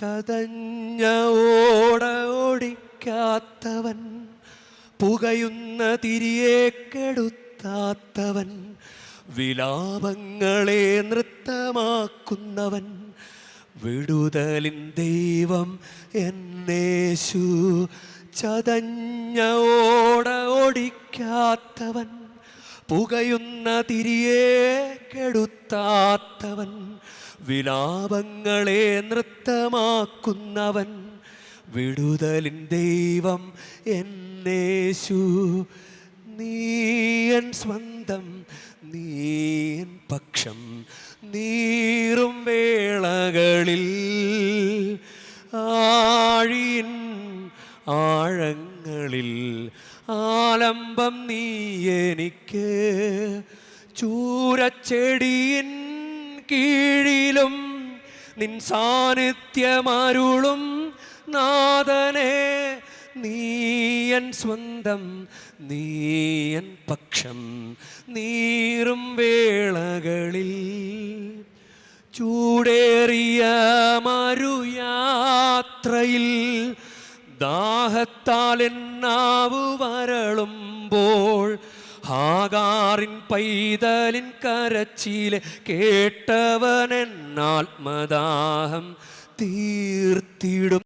ചതഞ്ഞ ഓട ഓടിക്കാത്തവൻ പുകയുന്ന തിരിയെ കെടുത്താത്തവൻ വിലാപങ്ങളെ നൃത്തമാക്കുന്നവൻ വിടുതലിൻ ദൈവം എന്നേശു ചതഞ്ഞ ഓട ഓടിക്കാത്തവൻ പുകയുന്ന തിരിയെ കെടുത്താത്തവൻ വിലാപങ്ങളെ നൃത്തമാക്കുന്നവൻ വിടുതലിൻ ദൈവം എന്നേശു. നീയൻ സ്വന്തം നീയൻ പക്ഷം നീറും വേളകളിൽ ആഴിയൻ ആഴങ്ങളിൽ ആലംബം നീ എനിക്ക്. ചൂരച്ചെടിയിൻ കീഴിലും നിൻ സാന്നിധ്യമരുളും നാഥനെ നീയൻ സ്വന്തം നീയൻ പക്ഷം നീറും വേളകളിൽ ചൂടേറിയ മരുയാത്രയിൽ ദാഹത്താൽ എന്നാവു വരളുമ്പോൾ ഹാഗാറിൻ പൈതലിൻ കരച്ചിലെ കേട്ടവനെന്നാത്മദാഹം തീർത്തിടും.